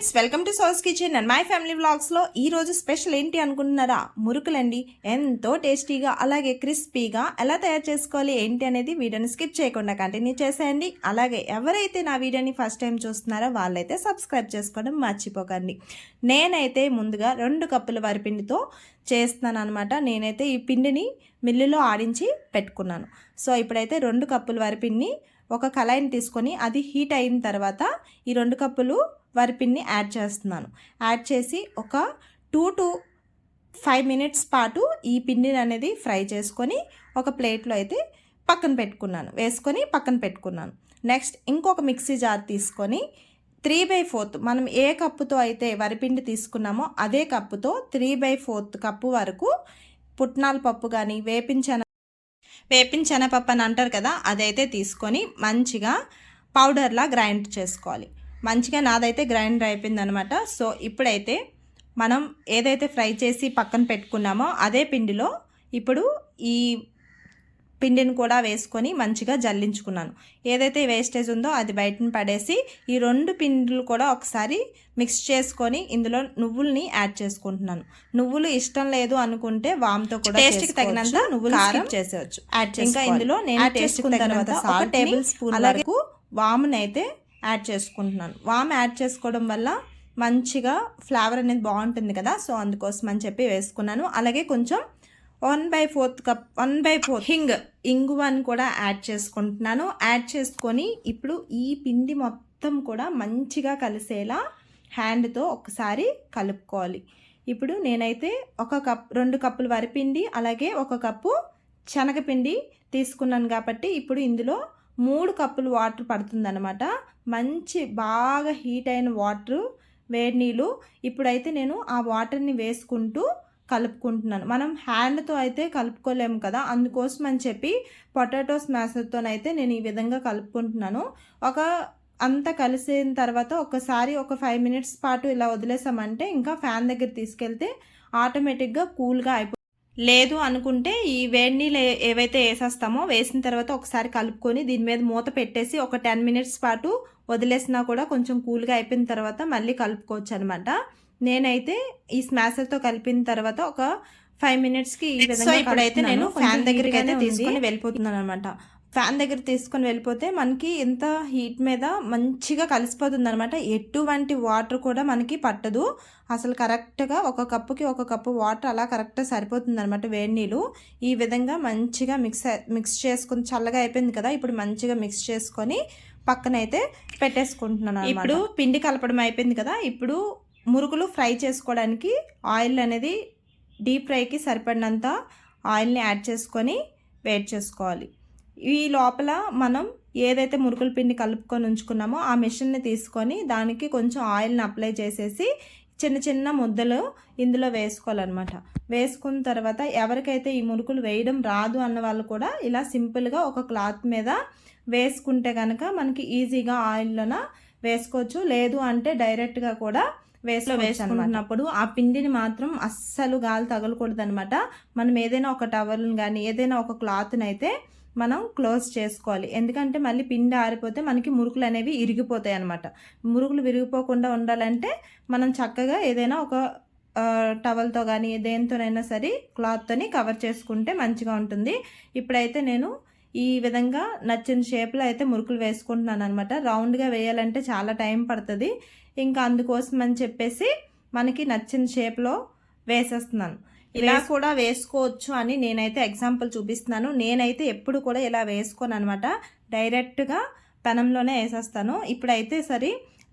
Friends welcome to సోస్ kitchen and my family వ్లాగ్స్లో ఈరోజు స్పెషల్ ఏంటి అనుకుంటున్నారా? మురుకులండి. ఎంతో టేస్టీగా అలాగే క్రిస్పీగా ఎలా తయారు చేసుకోవాలి ఏంటి అనేది వీడియోని స్కిప్ చేయకుండా కంటిన్యూ చేసేయండి. అలాగే ఎవరైతే నా వీడియోని ఫస్ట్ టైం చూస్తున్నారో వాళ్ళైతే సబ్స్క్రైబ్ చేసుకోవడం మర్చిపోకండి. నేనైతే ముందుగా రెండు కప్పుల వరిపిండితో చేస్తున్నాను అనమాట నేనైతే ఈ పిండిని మిల్లులో ఆడించి పెట్టుకున్నాను. సో ఇప్పుడైతే రెండు కప్పుల వరిపిండిని ఒక కళాయిని తీసుకొని అది హీట్ అయిన తర్వాత ఈ రెండు కప్పులు వరిపిండిని యాడ్ చేస్తున్నాను. యాడ్ చేసి ఒక టూ టు ఫైవ్ మినిట్స్ పాటు ఈ పిండిని అనేది ఫ్రై చేసుకొని ఒక ప్లేట్లో అయితే పక్కన పెట్టుకున్నాను. వేసుకొని పక్కన పెట్టుకున్నాను. నెక్స్ట్ ఇంకొక మిక్సీ జార్ తీసుకొని త్రీ బై ఫోర్త్ మనం ఏ కప్పుతో అయితే వరిపిండి తీసుకున్నామో అదే కప్పుతో త్రీ బై ఫోర్త్ కప్పు వరకు పుట్నాల పప్పు కానీ వేపించన వేపించన పప్పు అని అంటారు కదా అదైతే తీసుకొని మంచిగా పౌడర్లా గ్రైండ్ చేసుకోవాలి. మంచిగా నాదైతే గ్రైండర్ అయిపోయింది అనమాట సో ఇప్పుడైతే మనం ఏదైతే ఫ్రై చేసి పక్కన పెట్టుకున్నామో అదే పిండిలో ఇప్పుడు ఈ పిండిని కూడా వేసుకొని మంచిగా జల్లించుకున్నాను. ఏదైతే వేస్టేజ్ ఉందో అది బయటను పడేసి ఈ రెండు పిండిలు కూడా ఒకసారి మిక్స్ చేసుకొని ఇందులో నువ్వుల్ని యాడ్ చేసుకుంటున్నాను. నువ్వులు ఇష్టం లేదు అనుకుంటే వామ్తో కూడా టేస్ట్కి తగినంత నువ్వులు స్కిప్ చేసేవచ్చు యాడ్ ఇంకా ఇందులో నేను టేస్ట్ తర్వాత ఒక టేబుల్ స్పూన్ వరకు వామునైతే యాడ్ చేసుకుంటున్నాను. వామ్ యాడ్ చేసుకోవడం వల్ల మంచిగా ఫ్లేవర్ అనేది బాగుంటుంది కదా? సో అందుకోసం అని చెప్పి వేసుకున్నాను. అలాగే కొంచెం one by fourth cup one by fourth hinge ఇంగువని కూడా యాడ్ చేసుకుంటున్నాను. యాడ్ చేసుకొని ఇప్పుడు ఈ పిండి మొత్తం కూడా మంచిగా కలిసేలా హ్యాండ్తో ఒకసారి కలుపుకోవాలి. ఇప్పుడు నేనైతే ఒక కప్ రెండు కప్పులు వరిపిండి అలాగే ఒక కప్పు శనగపిండి తీసుకున్నాను కాబట్టి ఇప్పుడు ఇందులో మూడు కప్పులు వాటర్ పడుతుందన్నమాట. మంచి బాగా హీట్ అయిన వాటర్ వేడి నీళ్ళు. ఇప్పుడైతే నేను ఆ వాటర్ని వేసుకుంటూ కలుపుకుంటున్నాను. మనం హ్యాండ్తో అయితే కలుపుకోలేము కదా? అందుకోసం అని చెప్పి పొటాటో స్మాషర్తోనైతే నేను ఈ విధంగా కలుపుకుంటున్నాను. ఒక అంతా కలిసిన తర్వాత ఒకసారి ఒక ఫైవ్ మినిట్స్ పాటు ఇలా వదిలేసామంటే ఇంకా ఫ్యాన్ దగ్గర తీసుకెళ్తే ఆటోమేటిక్గా కూల్గా అయిపో లేదు అనుకుంటే ఈ వేడి నీళ్ళు ఏవైతే వేసేస్తామో వేసిన తర్వాత ఒకసారి కలుపుకొని దీని మీద మూత పెట్టేసి ఒక టెన్ మినిట్స్ పాటు వదిలేసినా కూడా కొంచెం కూల్గా అయిపోయిన తర్వాత మళ్ళీ కలుపుకోవచ్చు అనమాట నేనైతే ఈ స్మాషర్తో కలిపిన తర్వాత ఒక ఫైవ్ మినిట్స్కి ఈ విధంగా ఇప్పుడైతే నేను ఫ్యాన్ దగ్గరికి అయితే తీసుకొని వెళ్ళిపోతున్నాను అనమాట ఫ్యాన్ దగ్గర తీసుకొని వెళ్ళిపోతే మనకి ఎంత హీట్ మీద మంచిగా కలిసిపోతుంది అనమాట ఎటువంటి వాటర్ కూడా మనకి పట్టదు. అసలు కరెక్ట్గా ఒక కప్పుకి ఒక కప్పు వాటర్ అలా కరెక్ట్గా సరిపోతుంది అనమాట వేడి నీళ్ళు. ఈ విధంగా మంచిగా మిక్స్ మిక్స్ చేసుకుని చల్లగా అయిపోయింది కదా ఇప్పుడు మంచిగా మిక్స్ చేసుకొని పక్కనైతే పెట్టేసుకుంటున్నాను ఇప్పుడు పిండి కలపడం అయిపోయింది కదా ఇప్పుడు మురుకులు ఫ్రై చేసుకోవడానికి ఆయిల్ అనేది డీప్ ఫ్రైకి సరిపడినంత ఆయిల్ని యాడ్ చేసుకొని వేట్ చేసుకోవాలి. ఈ లోపల మనం ఏదైతే మురుకుల పిండి కలుపుకొని ఉంచుకున్నామో ఆ మిషన్ని తీసుకొని దానికి కొంచెం ఆయిల్ని అప్లై చేసేసి చిన్న చిన్న ముద్దలు ఇందులో వేసుకోవాలన్నమాట. వేసుకున్న తర్వాత ఎవరికైతే ఈ మురుకులు వేయడం రాదు అన్న వాళ్ళు కూడా ఇలా సింపుల్గా ఒక క్లాత్ మీద వేసుకుంటే కనుక మనకి ఈజీగా ఆయిల్లోన వేసుకోవచ్చు. లేదు అంటే డైరెక్ట్గా కూడా వేస్లో వేసుకున్నప్పుడు ఆ పిండిని మాత్రం అస్సలు గాలి తగలకూడదు అనమాట మనం ఏదైనా ఒక టవల్ని కానీ ఏదైనా ఒక క్లాత్ని అయితే మనం క్లోజ్ చేసుకోవాలి. ఎందుకంటే మళ్ళీ పిండి ఆరిపోతే మనకి మురుకులు అనేవి ఇరిగిపోతాయి అనమాట మురుకులు విరిగిపోకుండా ఉండాలంటే మనం చక్కగా ఏదైనా ఒక టవల్తో కానీ దేనితోనైనా సరే క్లాత్తోని కవర్ చేసుకుంటే మంచిగా ఉంటుంది. ఇప్పుడైతే నేను ఈ విధంగా నచ్చిన షేప్లో అయితే మురుకులు వేసుకుంటున్నాను అనమాట రౌండ్గా వేయాలంటే చాలా టైం పడుతుంది. ఇంకా అందుకోసం అని చెప్పేసి మనకి నచ్చిన షేప్లో వేసేస్తున్నాను. ఇలా కూడా వేసుకోవచ్చు అని నేనైతే ఎగ్జాంపుల్ చూపిస్తున్నాను. నేనైతే ఎప్పుడు కూడా ఇలా వేసుకోను అనమాట డైరెక్ట్గా పెనంలోనే వేసేస్తాను. ఇప్పుడైతే సరే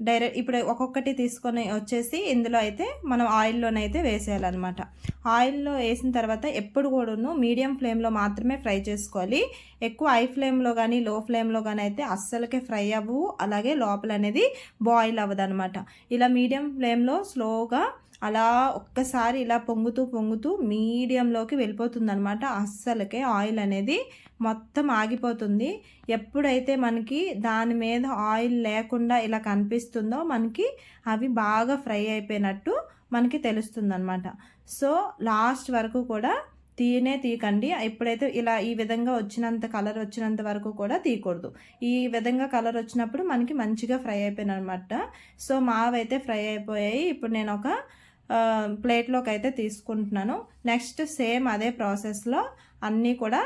డైరెక్ట్ ఇప్పుడు ఒక్కొక్కటి తీసుకొని వచ్చేసి ఇందులో అయితే మనం ఆయిల్లోనైతే వేసేయాలన్నమాట. ఆయిల్లో వేసిన తర్వాత ఎప్పుడు కూడాను మీడియం ఫ్లేమ్లో మాత్రమే ఫ్రై చేసుకోవాలి. ఎక్కువ హై ఫ్లేమ్లో కానీ లో ఫ్లేమ్లో కానీ అయితే అస్సలకే ఫ్రై అవ్వవు అలాగే లోపల అనేది బాయిల్ అవ్వదు ఇలా మీడియం ఫ్లేమ్లో స్లోగా అలా ఒక్కసారి ఇలా పొంగుతూ పొంగుతూ మీడియంలోకి వెళ్ళిపోతుంది అనమాట అస్సలకే ఆయిల్ అనేది మొత్తం ఆగిపోతుంది. ఎప్పుడైతే మనకి దాని మీద ఆయిల్ లేకుండా ఇలా కనిపిస్తుందో మనకి అవి బాగా ఫ్రై అయిపోయినట్టు మనకి తెలుస్తుంది అనమాట సో లాస్ట్ వరకు కూడా తీయనే తీయకండి. ఎప్పుడైతే ఇలా ఈ విధంగా వచ్చినంత కలర్ వచ్చినంత వరకు కూడా తీయకూడదు. ఈ విధంగా కలర్ వచ్చినప్పుడు మనకి మంచిగా ఫ్రై అయిపోయిన అనమాట సో మావైతే ఫ్రై అయిపోయాయి. ఇప్పుడు నేను ఒక ప్లేట్లోకి అయితే తీసుకుంటున్నాను. నెక్స్ట్ సేమ్ అదే ప్రాసెస్లో అన్నీ కూడా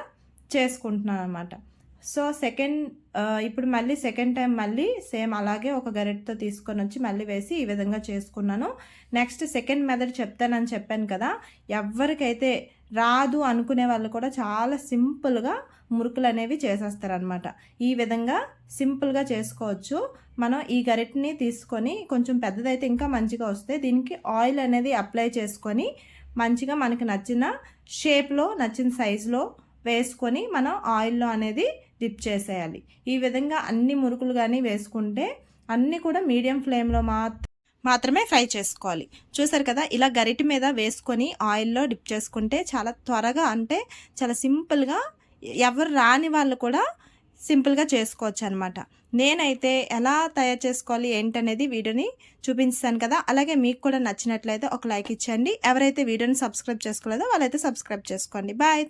చేసుకుంటున్నాను అనమాట సో సెకండ్ ఇప్పుడు మళ్ళీ సెకండ్ టైం మళ్ళీ సేమ్ అలాగే ఒక గరెట్తో తీసుకొని వచ్చి మళ్ళీ వేసి ఈ విధంగా చేసుకున్నాను. నెక్స్ట్ సెకండ్ మెథడ్ చెప్తానని చెప్పాను కదా ఎవరికైతే రాదు అనుకునే వాళ్ళు కూడా చాలా సింపుల్గా మురుకులు అనేవి చేసేస్తారనమాట ఈ విధంగా సింపుల్గా చేసుకోవచ్చు. మనం ఈ గరిటని తీసుకొని కొంచెం పెద్దదైతే ఇంకా మంచిగా వస్తే దీనికి ఆయిల్ అనేది అప్లై చేసుకొని మంచిగా మనకు నచ్చిన షేప్లో నచ్చిన సైజులో వేసుకొని మనం ఆయిల్లో అనేది డిప్ చేసేయాలి. ఈ విధంగా అన్ని మురుకులు కానీ వేసుకుంటే అన్నీ కూడా మీడియం ఫ్లేమ్లో మాత్రం మాత్రమే ఫ్రై చేసుకోవాలి. చూసారు కదా ఇలా గరిటి మీద వేసుకొని ఆయిల్లో డిప్ చేసుకుంటే చాలా త్వరగా అంటే చాలా సింపుల్గా ఎవరు రాని వాళ్ళు కూడా సింపుల్గా చేసుకోవచ్చు అనమాట నేనైతే ఎలా తయారు చేసుకోవాలి ఏంటనేది వీడియోని చూపించాను కదా అలాగే మీకు కూడా నచ్చినట్లయితే ఒక లైక్ ఇచ్చండి ఎవరైతే వీడియోని సబ్స్క్రైబ్ చేసుకోలేదో వాళ్ళైతే సబ్స్క్రైబ్ చేసుకోండి. బాయ్.